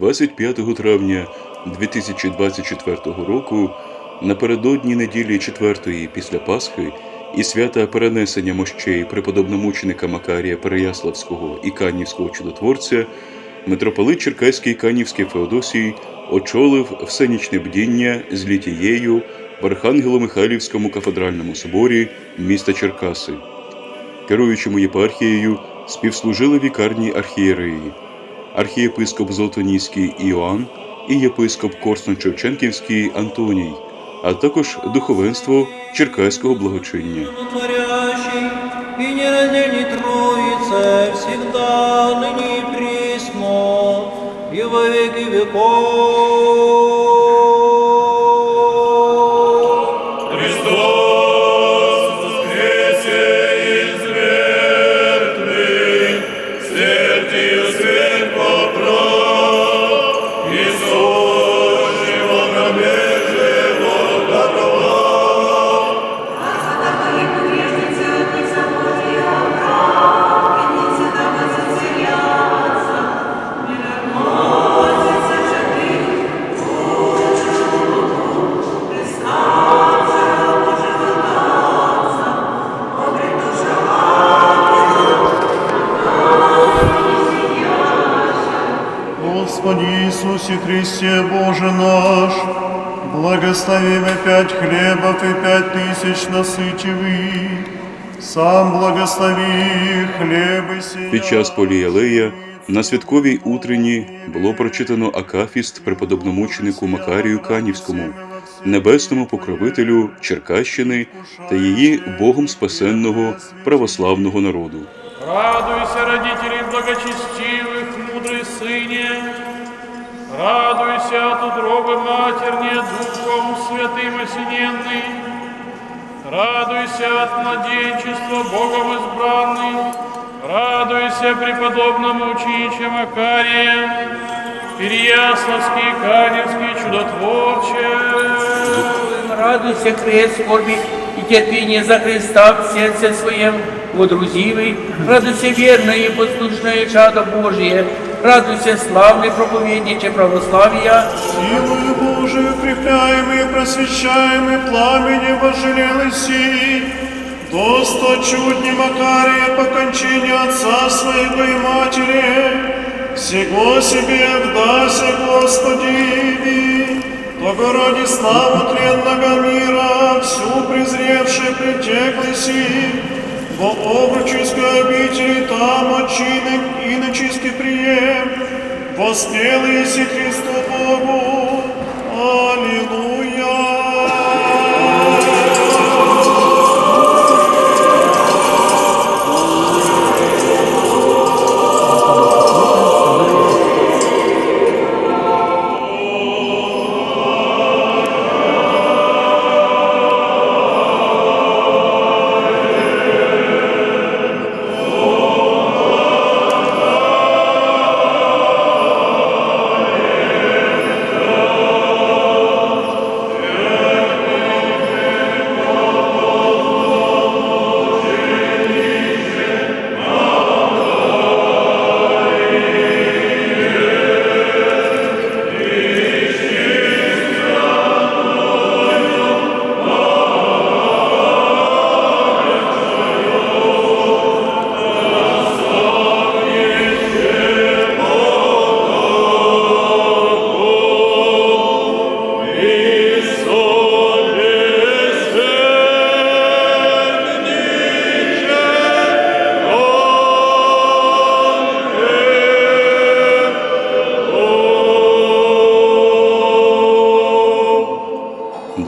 25 травня 2024 року, напередодні неділі 4 після Пасхи і свята перенесення мощей преподобномученика Макарія Переяславського і Канівського чудотворця, митрополит Черкаський Канівський Феодосій очолив всенічне бдіння з літією в Архангело-Михайлівському кафедральному соборі міста Черкаси. Керуючому єпархією співслужили вікарні архієреї, архієпископ Золотоніський Іоанн і єпископ Корсно-Шевченківський Антоній, а також духовенство Черкаського благочиння. Всегда, ныне и присно, и во веки веков. Господи Иисусе Христе, Боже наш, благословим и пять хлебов и пять тысяч насытивых, сам благослови хлебы сия. Під час поліялея на святковій утренні було прочитано акафіст преподобномученику Макарію Канівському, небесному покровителю Черкащини та її Богом спасенного православного народу. Радуйся, родители благочестивых, Радуйся от утробы матерне, Духом Святым осененный. Радуйся от младенчества Богом избранный. Радуйся преподобному учиче Макария, Переяславский, Каневский, чудотворче. Радуйся, крест скорби и терпение за Христа в сердце своем водрузивый. Радуйся, верное и послушное чадо Божие. Радуйся, славный проповедниче православия. Силою Божию укрепляемый и просвещаемый пламени возжелел си, до сто чудни Макария по кончине отца своего и матери, всего себе вдася, Господи, Того ради славу тленного мира, всю презревшие притеклыси, во обруческой обители там отчинок иноческий прием, воспелый Христу Богу. Аллилуйя. –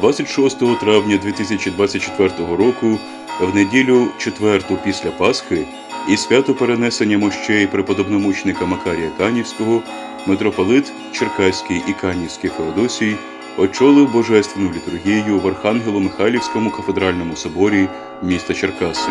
26 травня 2024 року, в неділю четверту після Пасхи і свято перенесення мощей преподобномучника Макарія Канівського, митрополит Черкаський і Канівський Феодосій очолив божественну літургію в Архангело-Михайлівському кафедральному соборі міста Черкаси.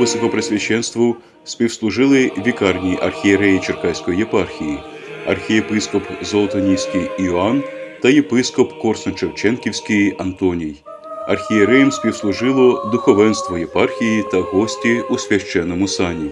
Високопресвященству співслужили вікарні архієреї Черкаської єпархії, архієпископ Золотоніський Іоанн та єпископ Корсун-Шевченківський Антоній. Архієреєм співслужило духовенство єпархії та гості у священному сані.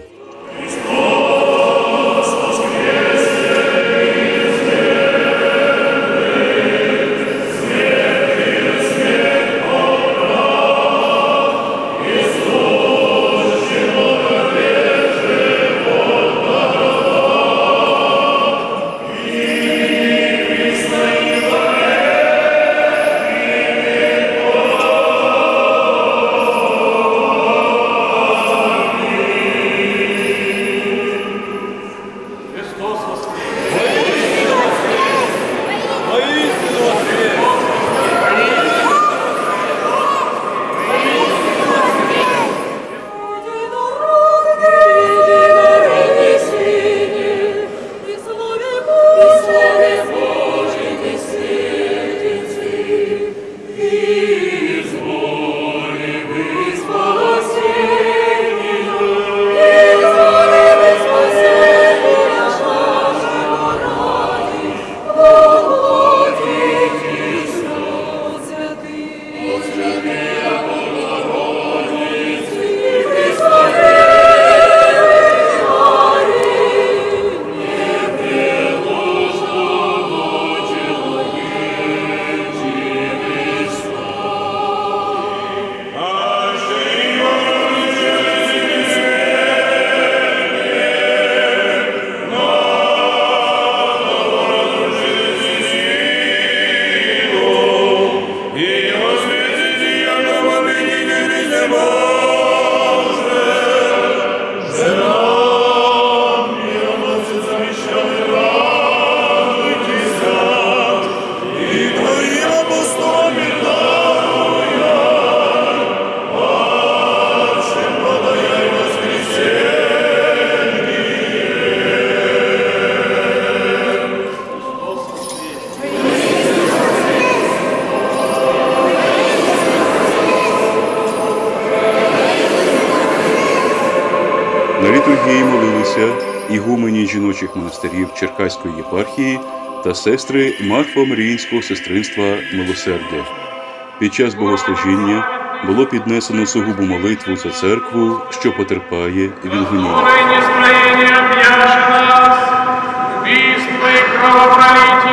Ігумені жіночих монастирів Черкаської єпархії та сестри Марфо-Маріїнського сестринства Милосердя. Під час богослужіння було піднесено сугубу молитву за церкву, що потерпає від гоніння. Кровопролитие,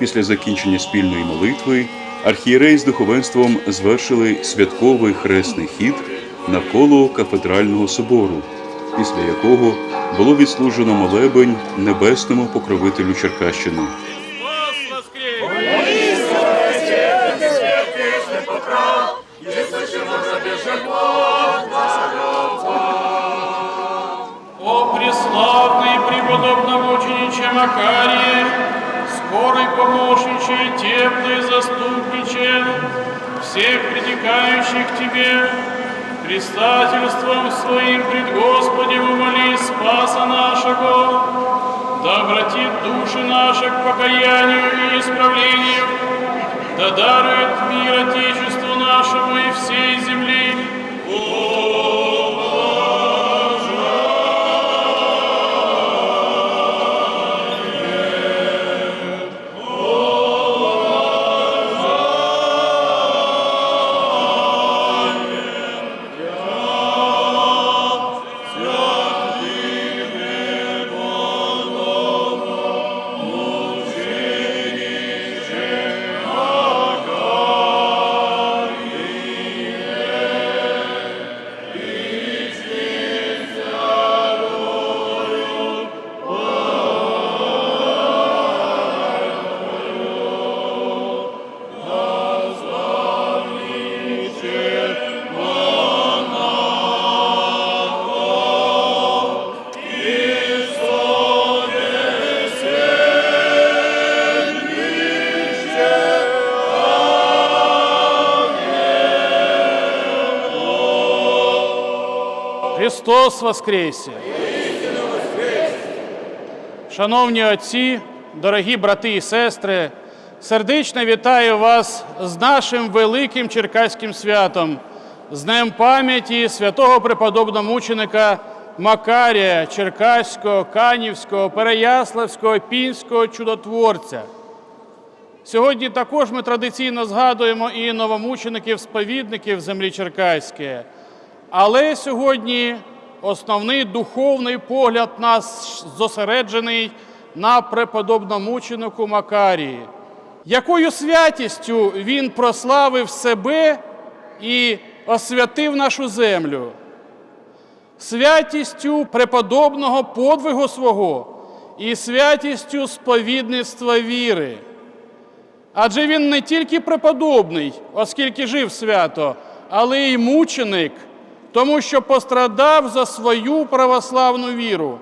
Після закінчення спільної молитви архієрей з духовенством звершили святковий хресний хід навколо кафедрального собору, після якого було відслужено молебень небесному покровителю Черкащини. О преславный преподобномучениче скорый помощниче и теплый заступниче всех притекающих к тебе, предстательством своим пред Господем умоли Спаса нашего, да обратит души наши к покаянию и исправлению, да дарует мир Отечеству нашему и всей земли. Христос Воскресе! Шановні отці, дорогі брати і сестри, сердечно вітаю вас з нашим великим черкаським святом, з Днем пам'яті святого преподобного мученика Макарія Черкаського, Канівського, Переяславського, Пінського чудотворця. Сьогодні також ми традиційно згадуємо і новомучеників-сповідників землі Черкаської. Але сьогодні основний духовний погляд нас зосереджений на преподобному мученику Макарії. Якою святістю він прославив себе і освятив нашу землю? Святістю преподобного подвигу свого і святістю сповідництва віри. Адже він не тільки преподобний, оскільки жив свято, але й мученик, тому що пострадав за свою православну віру.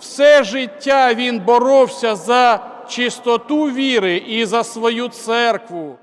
Все життя він боровся за чистоту віри і за свою церкву.